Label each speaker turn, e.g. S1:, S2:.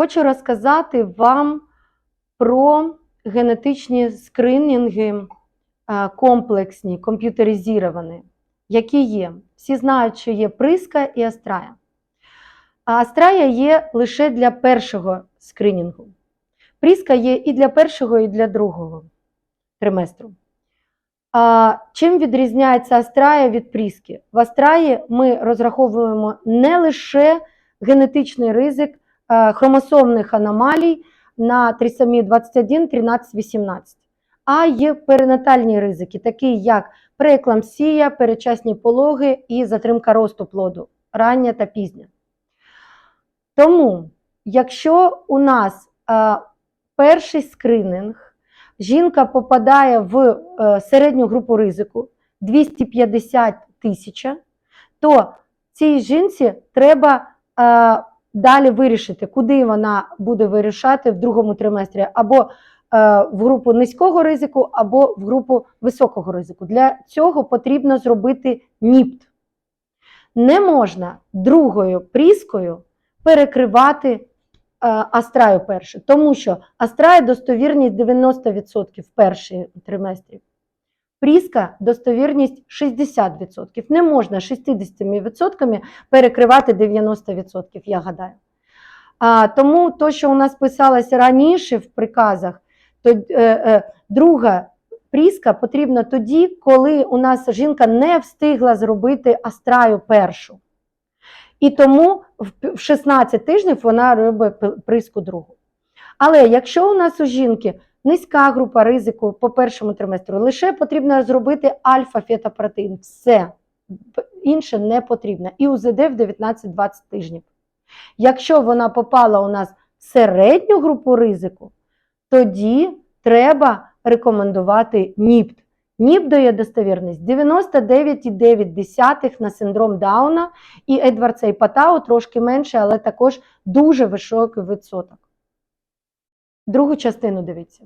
S1: Хочу розказати вам про генетичні скринінги е, комплексні, комп'ютеризовані, які є. Всі знають, що є приска і астрая. А астрая є лише для першого скринінгу. Пріска є і для першого, і для другого триместру. А чим відрізняється астрая від пріски? В астраї ми розраховуємо не лише генетичний ризик хромосомних аномалій на трисомію 21, 13, 18, а є перинатальні ризики, такі як преекламсія, передчасні пологи і затримка росту плоду, рання та пізня. Тому, якщо у нас е, перший скрининг, жінка попадає в е, середню групу ризику 250 тисяч, то цій жінці треба е, далі вирішити, куди вона буде вирішати в другому триместрі, або е, в групу низького ризику, або в групу високого ризику. Для цього потрібно зробити НІПТ. Не можна другою пріскою перекривати е, астраю першу, тому що астрая достовірність 90% в першій триместрі. Пріска достовірність 60%. Не можна 60% перекривати 90%, я гадаю. А, тому то, що у нас писалося раніше в приказах, то е, е, друга пріска потрібна тоді, коли у нас жінка не встигла зробити астраю першу. І тому в в 16 тижнів вона робить приску другу. Але якщо у нас у жінки низька група ризику по першому триместру, лише потрібно зробити альфа-фетопротеїн. Все інше не потрібно. І УЗД в 19-20 тижнів. Якщо вона попала у нас в середню групу ризику, тоді треба рекомендувати НІПТ. НІПТ дає достовірність 99,9 на синдром Дауна і Едвардса і Патау трошки менше, але також дуже високий відсоток. Другу частину дивіться.